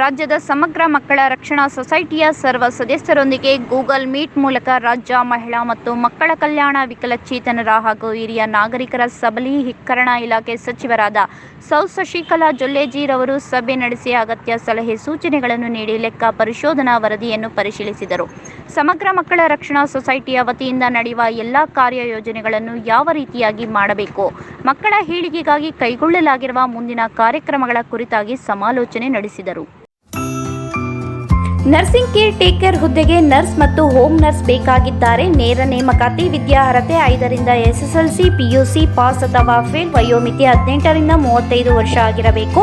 ರಾಜ್ಯದ ಸಮಗ್ರ ಮಕ್ಕಳ ರಕ್ಷಣಾ ಸೊಸೈಟಿಯ ಸರ್ವ ಸದಸ್ಯರೊಂದಿಗೆ ಗೂಗಲ್ ಮೀಟ್ ಮೂಲಕ ರಾಜ್ಯ ಮಹಿಳಾ ಮತ್ತು ಮಕ್ಕಳ ಕಲ್ಯಾಣ ವಿಕಲಚೇತನರ ಹಾಗೂ ಹಿರಿಯ ನಾಗರಿಕರ ಸಬಲೀಕರಣ ಇಲಾಖೆ ಸಚಿವರಾದ ಸೌ ಶಶಿಕಲಾ ಜೊಲ್ಲೆಜೀರವರು ಸಭೆ ನಡೆಸಿ ಅಗತ್ಯ ಸಲಹೆ ಸೂಚನೆಗಳನ್ನು ನೀಡಿ ಲೆಕ್ಕ ಪರಿಶೋಧನಾ ವರದಿಯನ್ನು ಪರಿಶೀಲಿಸಿದರು. ಸಮಗ್ರ ಮಕ್ಕಳ ರಕ್ಷಣಾ ಸೊಸೈಟಿಯ ವತಿಯಿಂದ ನಡೆಯುವ ಎಲ್ಲ ಕಾರ್ಯಯೋಜನೆಗಳನ್ನು ಯಾವ ರೀತಿಯಾಗಿ ಮಾಡಬೇಕು? ಮಕ್ಕಳ ಹೇಳಿಕೆಗಾಗಿ ಕೈಗೊಳ್ಳಲಾಗಿರುವ ಮುಂದಿನ ಕಾರ್ಯಕ್ರಮಗಳ ಕುರಿತಾಗಿ ಸಮಾಲೋಚನೆ ನಡೆಸಿದರು. ನರ್ಸಿಂಗ್ ಕೇರ್ ಟೇಕರ್ ಹುದ್ದೆಗೆ ನರ್ಸ್ ಮತ್ತು ಹೋಮ್ ನರ್ಸ್ ಬೇಕಾಗಿದ್ದಾರೆ. ನೇರ ನೇಮಕಾತಿ, ವಿದ್ಯಾರ್ಹತೆ ಐದರಿಂದ ಎಸ್ಎಸ್ಎಲ್ಸಿ, ಪಿಯುಸಿ, ಪಾಸ್ ಅಥವಾ ಫೇಲ್ ವಯೋಮಿತಿ ಹದಿನೆಂಟರಿಂದ ಮೂವತ್ತೈದು ವರ್ಷ ಆಗಿರಬೇಕು.